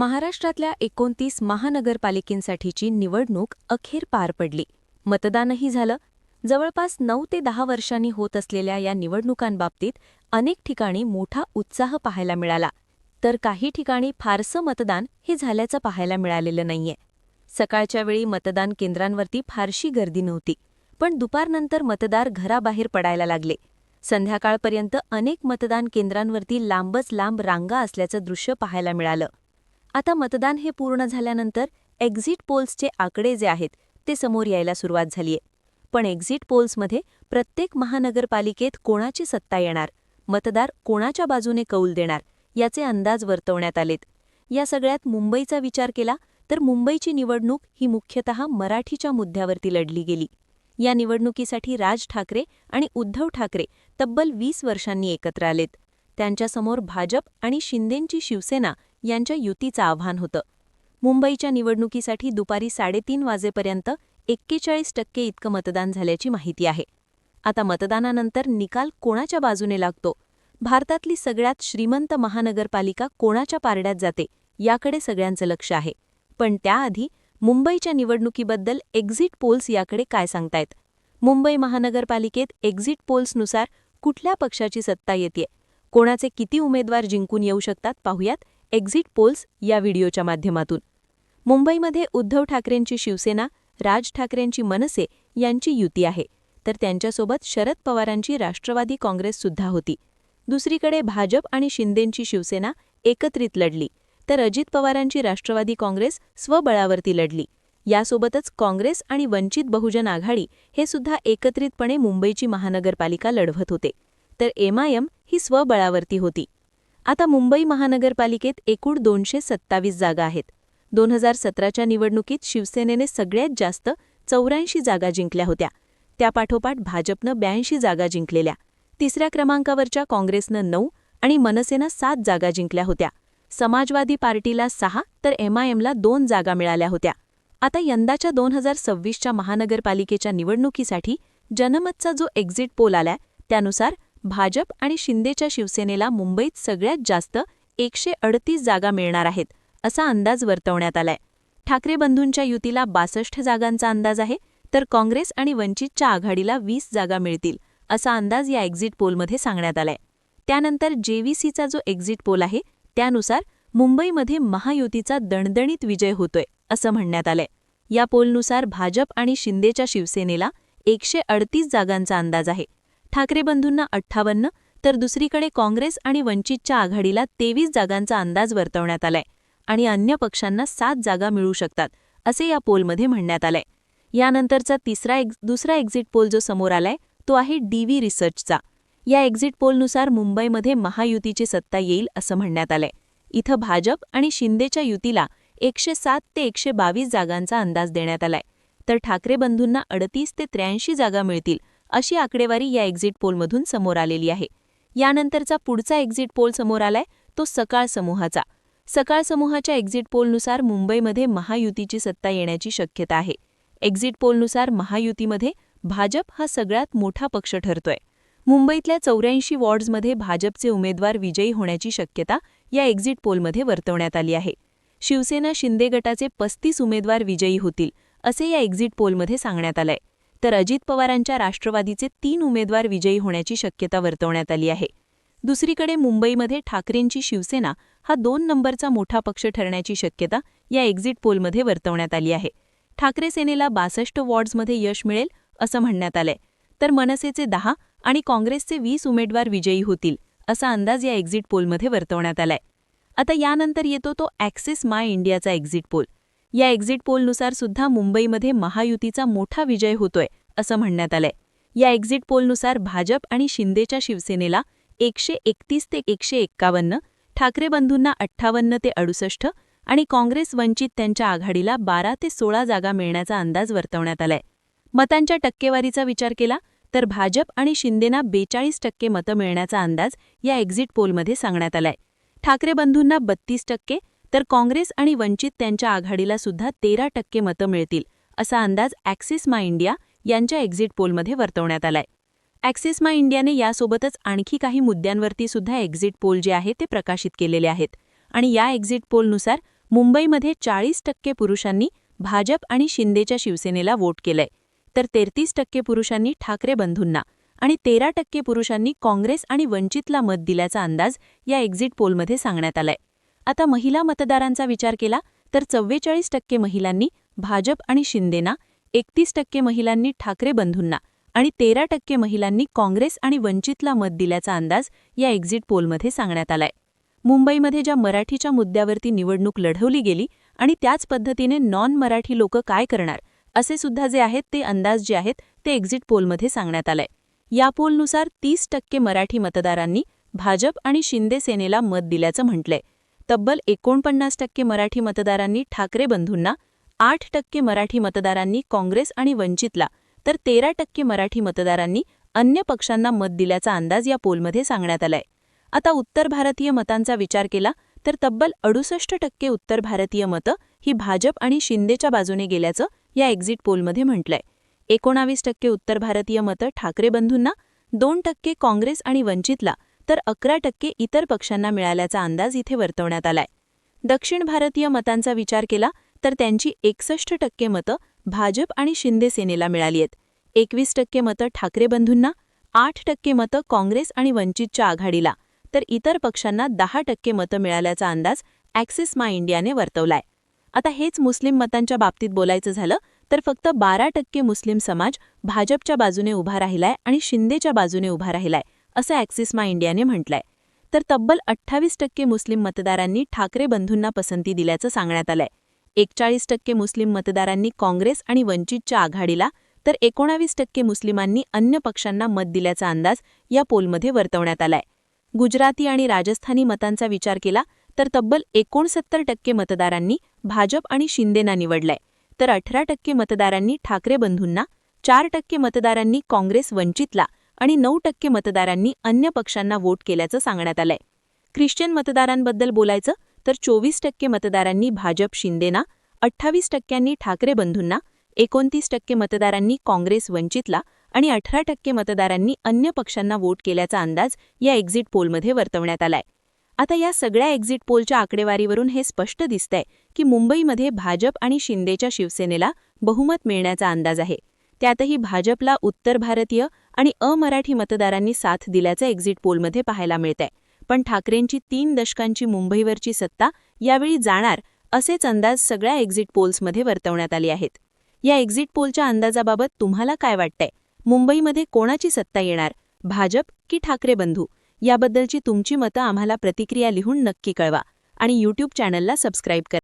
महाराष्ट्रातल्या एकोणतीस महानगरपालिकेंसाठीची निवडणूक अखेर पार पडली. मतदानही झालं. जवळपास नऊ ते दहा वर्षांनी होत असलेल्या या निवडणुकांबाबतीत अनेक ठिकाणी मोठा उत्साह पाहायला मिळाला. तर काही ठिकाणी फारसं मतदान हे झाल्याचं पाहायला मिळालेलं नाहीये. सकाळच्या वेळी मतदान केंद्रांवरती फारशी गर्दी नव्हती. पण दुपारनंतर मतदार घराबाहेर पडायला लागले. संध्याकाळपर्यंत अनेक मतदान केंद्रांवरती लांबच लांब रांगा असल्याचं दृश्य पाहायला मिळालं. आता मतदान हे पूर्ण झाल्यानंतर एक्झिट पोल्सचे आकडे जे आहेत ते समोर यायला सुरुवात झालीय. पण एक्झिट पोल्समध्ये प्रत्येक महानगरपालिकेत कोणाची सत्ता येणार? मतदार कोणाच्या बाजूने कौल देणार? याचे अंदाज वर्तवण्यात आलेत. या सगळ्यात मुंबईचा विचार केला तर मुंबईची निवडणूक ही मुख्यतः मराठीच्या मुद्द्यावरती लढली गेली. या निवडणुकीसाठी राज ठाकरे आणि उद्धव ठाकरे तब्बल वीस वर्षांनी एकत्र आलेत. त्यांच्यासमोर भाजप आणि शिंदेंची शिवसेना यांच्या युतीचं आव्हान होतं. मुंबईच्या निवडणुकीसाठी दुपारी साडेतीन वाजेपर्यंत एक्केचाळीस टक्के इतकं मतदान झाल्याची माहिती आहे. आता मतदानानंतर निकाल कोणाच्या बाजूने लागतो? भारतातली सगळ्यात श्रीमंत महानगरपालिका कोणाच्या पारड्यात जाते याकडे सगळ्यांचं लक्ष आहे. पण त्याआधी मुंबईच्या निवडणुकीबद्दल एक्झिट पोल्स याकडे काय सांगतायत? मुंबई महानगरपालिकेत एक्झिट पोल्सनुसार कुठल्या पक्षाची सत्ता येते कोणाचे किती उमेदवार जिंकून येऊ शकतात पाहुयात एक्झिट पोल्स या व्हिडिओच्या माध्यमातून. मुंबईमध्ये उद्धव ठाकरेंची शिवसेना राज ठाकरेंची मनसे यांची युती आहे. तर त्यांच्यासोबत शरद पवारांची राष्ट्रवादी काँग्रेससुद्धा होती. दुसरीकडे भाजप आणि शिंदेंची शिवसेना एकत्रित लढली. तर अजित पवारांची राष्ट्रवादी काँग्रेस स्वबळावरती लढली. यासोबतच काँग्रेस आणि वंचित बहुजन आघाडी हे सुद्धा एकत्रितपणे मुंबईची महानगरपालिका लढवत होते. तर एमआयएम ही स्वबळावरती होती. आता मुंबई महानगरपालिकेत एकूण दोनशे सत्तावीस जागा आहेत. दोन हजार सतराच्या निवडणुकीत शिवसेनेने सगळ्यात जास्त चौऱ्याऐंशी जागा जिंकल्या होत्या. त्यापाठोपाठ भाजपनं ब्याऐंशी जागा जिंकलेल्या. तिसऱ्या क्रमांकावरच्या काँग्रेसनं नऊ आणि मनसेनं सात जागा जिंकल्या होत्या. समाजवादी पार्टीला सहा तर एमआयएमला दोन जागा मिळाल्या होत्या. आता यंदाच्या दोन हजार सव्वीसच्या महानगरपालिकेच्या निवडणुकीसाठी जनमतचा जो एक्झिट पोल आलाय त्यानुसार भाजप आणि शिंदेच्या शिवसेनेला मुंबईत सगळ्यात जास्त एकशे अडतीस जागा मिळणार आहेत असा अंदाज वर्तवण्यात आलाय. ठाकरे बंधूंच्या युतीला बासष्ट जागांचा अंदाज आहे तर काँग्रेस आणि वंचितच्या आघाडीला वीस जागा मिळतील असा अंदाज या एक्झिट पोलमध्ये सांगण्यात आलाय. त्यानंतर जेव्हीसीचा जो एक्झिट पोल आहे त्यानुसार मुंबईमध्ये महायुतीचा दणदणीत विजय होतोय असं म्हणण्यात आलंय. या पोलनुसार भाजप आणि शिंदेच्या शिवसेनेला एकशे अडतीस जागांचा अंदाज आहे ठाकरे बंधूंना अठ्ठावन्न तर दुसरीकडे काँग्रेस आणि वंचितच्या आघाडीला तेवीस जागांचा अंदाज वर्तवण्यात आलाय आणि अन्य पक्षांना सात जागा मिळू शकतात असे या पोलमध्ये म्हणण्यात आलंय. यानंतरचा तिसरा एक दुसरा एक्झिट पोल जो समोर आलाय तो आहे डीव्ही रिसर्चचा या एक्झिट पोलनुसार मुंबईमध्ये महायुतीची सत्ता येईल असं म्हणण्यात आलंय. इथं भाजप आणि शिंदेच्या युतीला एकशे सात ते एकशे बावीस जागांचा अंदाज देण्यात आलाय. तर ठाकरे बंधूंना अडतीस ते त्र्याऐंशी जागा मिळतील अशी आकडेवारी या एक्झिट पोलमधून समोर आलेली आहे. यानंतरचा पुढचा एक्झिट पोल समोर आलाय तो सकाळ समूहाचा. सकाळ समूहाच्या एक्झिट पोलनुसार मुंबईमध्ये महायुतीची सत्ता येण्याची शक्यता आहे. एक्झिट पोलनुसार महायुतीमध्ये भाजप हा सगळ्यात मोठा पक्ष ठरतोय. मुंबईतल्या चौऱ्याऐंशी वॉर्ड्समध्ये भाजपचे उमेदवार विजयी होण्याची शक्यता या एक्झिट पोलमध्ये वर्तवण्यात आली आहे. शिवसेना शिंदे गटाचे पस्तीस उमेदवार विजयी होतील असे या एक्झिट पोलमध्ये सांगण्यात आलंय. तर अजित पवारांच्या राष्ट्रवादीचे तीन उमेदवार विजयी होण्याची शक्यता वर्तवण्यात आली आहे. दुसरीकडे मुंबईमध्ये ठाकरेंची शिवसेना हा दोन नंबरचा मोठा पक्ष ठरण्याची शक्यता या एक्झिट पोलमध्ये वर्तवण्यात आली आहे. ठाकरे सेनेला बासष्ट वॉर्ड्समध्ये यश मिळेल असं म्हणण्यात आलंय. तर मनसेचे दहा आणि काँग्रेसचे वीस उमेदवार विजयी होतील असा अंदाज या एक्झिट पोलमध्ये वर्तवण्यात आलाय. आता यानंतर येतो तो ॲक्सिस माय इंडियाचा एक्झिट पोल. या एक्झिट पोलनुसार सुद्धा मुंबईमध्ये महायुतीचा मोठा विजय होतोय असं म्हणण्यात आलंय. या एक्झिट पोलनुसार भाजप आणि शिंदेच्या शिवसेनेला एकशे एकतीस ते एकशे एक्कावन्न ठाकरे बंधूंना अठ्ठावन्न ते अडुसष्ट आणि काँग्रेस वंचित त्यांच्या आघाडीला बारा ते सोळा जागा मिळण्याचा अंदाज वर्तवण्यात आलाय. मतांच्या टक्केवारीचा विचार केला तर भाजप आणि शिंदेना बेचाळीस टक्के मतं मिळण्याचा अंदाज या एक्झिट पोलमध्ये सांगण्यात आलाय. ठाकरे बंधूंना बत्तीस टक्के तर काँग्रेस आणि वंचित त्यांच्या आघाडीला सुद्धा तेरा टक्के मतं मिळतील असा अंदाज ॲक्सिस मा इंडिया यांच्या एक्झिट पोलमध्ये वर्तवण्यात आलाय. ॲक्सिस मा इंडियाने यासोबतच आणखी काही मुद्द्यांवरती सुद्धा एक्झिट पोल जे आहे ते प्रकाशित केलेले आहेत आणि या एक्झिट पोलनुसार मुंबईमध्ये चाळीस टक्के पुरुषांनी भाजप आणि शिंदेच्या शिवसेनेला वोट केलंय तर तेहतीस टक्के पुरुषांनी ठाकरे बंधूंना आणि तेरा टक्के पुरुषांनी काँग्रेस आणि वंचितला मत दिल्याचा अंदाज या एक्झिट पोलमध्ये सांगण्यात आलाय. आता महिला मतदारांचा विचार केला तर चव्वेचाळीस टक्के महिलांनी भाजप आणि शिंदेना एकतीस टक्के महिलांनी ठाकरे बंधूंना आणि तेरा टक्के महिलांनी काँग्रेस आणि वंचितला मत दिल्याचा अंदाज या एक्झिट पोलमध्ये सांगण्यात आलाय. मुंबईमध्ये ज्या मराठीच्या मुद्द्यावरती निवडणूक लढवली गेली आणि त्याच पद्धतीने नॉन मराठी लोक काय करणार असे सुद्धा जे आहेत ते अंदाज जे आहेत ते एक्झिट पोलमध्ये सांगण्यात आलंय. या पोलनुसार तीस टक्के मराठी मतदारांनी भाजप आणि शिंदे सेनेला मत दिल्याचं म्हटलंय. तब्बल एकोणपन्नास टक्के मराठी मतदारांनी ठाकरे बंधूंना आठ टक्के मराठी मतदारांनी काँग्रेस आणि वंचितला तर तेरा टक्के मराठी मतदारांनी अन्य पक्षांना मत दिल्याचा अंदाज या पोलमध्ये सांगण्यात आलाय. आता उत्तर भारतीय मतांचा विचार केला तर तब्बल अडुसष्ट टक्के उत्तर भारतीय मतं ही भाजप आणि शिंदेच्या बाजूने गेल्याचं या एक्झिट पोलमध्ये म्हटलंय. एकोणावीस टक्के उत्तर भारतीय मतं ठाकरे बंधूंना दोन टक्के काँग्रेस आणि वंचितला तर अकरा टक्के इतर पक्षांना मिळाल्याचा अंदाज इथे वर्तवण्यात आलाय. दक्षिण भारतीय मतांचा विचार केला तर त्यांची एकसष्ट टक्के मतं भाजप आणि शिंदे सेनेला मिळाली आहेत. एकवीस टक्के मतं ठाकरे बंधूंना आठ टक्के मतं काँग्रेस आणि वंचितच्या आघाडीला तर इतर पक्षांना दहा टक्के मतं मिळाल्याचा अंदाज ॲक्सिस मा इंडियाने वर्तवलाय. आता हेच मुस्लिम मतांच्या बाबतीत बोलायचं झालं तर फक्त बारा टक्के मुस्लिम समाज भाजपच्या बाजूने उभा राहिलाय आणि शिंदेच्या बाजूने उभा राहिलाय. असं ॲक्सिस मा इंडियाने म्हटलंय. तर तब्बल अठ्ठावीस टक्के मुस्लिम मतदारांनी ठाकरे बंधूंना पसंती दिल्याचं सांगण्यात आलंय. एकचाळीस टक्के मुस्लिम मतदारांनी काँग्रेस आणि वंचितच्या आघाडीला तर एकोणावीस टक्के मुस्लिमांनी अन्य पक्षांना मत दिल्याचा अंदाज या पोलमध्ये वर्तवण्यात आलाय. गुजराती आणि राजस्थानी मतांचा विचार केला तर तब्बल एकोणसत्तर टक्के मतदारांनी भाजप आणि शिंदेना निवडलंय. तर अठरा टक्के मतदारांनी ठाकरे बंधूंना चार टक्के मतदारांनी काँग्रेस वंचितला आणि नऊ टक्के मतदारांनी अन्य पक्षांना वोट केल्याचं सांगण्यात आलंय. ख्रिश्चन मतदारांबद्दल बोलायचं तर चोवीस टक्के मतदारांनी भाजप शिंदेना अठ्ठावीस टक्क्यांनी ठाकरे बंधूंना एकोणतीस टक्के मतदारांनी काँग्रेस वंचितला आणि अठरा टक्के मतदारांनी अन्य पक्षांना वोट केल्याचा अंदाज या एक्झिट पोलमध्ये वर्तवण्यात आलाय. आता या सगळ्या एक्झिट पोलच्या आकडेवारीवरून हे स्पष्ट दिसतंय की मुंबईमध्ये भाजप आणि शिंदेच्या शिवसेनेला बहुमत मिळण्याचा अंदाज आहे. त्यातही भाजपला उत्तर भारतीय आणि अमराठी मतदारांनी साथ दिल्याचं एक्झिट पोलमध्ये पाहायला मिळतंय. पण ठाकरेंची तीन दशकांची मुंबईवरची सत्ता यावेळी जाणार असेच अंदाज सगळ्या एक्झिट पोल्समध्ये वर्तवण्यात आले आहेत. या एक्झिट पोलच्या अंदाजाबाबत तुम्हाला काय वाटतंय? मुंबईमध्ये कोणाची सत्ता येणार? भाजप की ठाकरे बंधू? याबद्दलची तुमची मतं आम्हाला प्रतिक्रिया लिहून नक्की कळवा आणि यूट्यूब चॅनलला सबस्क्राईब करा.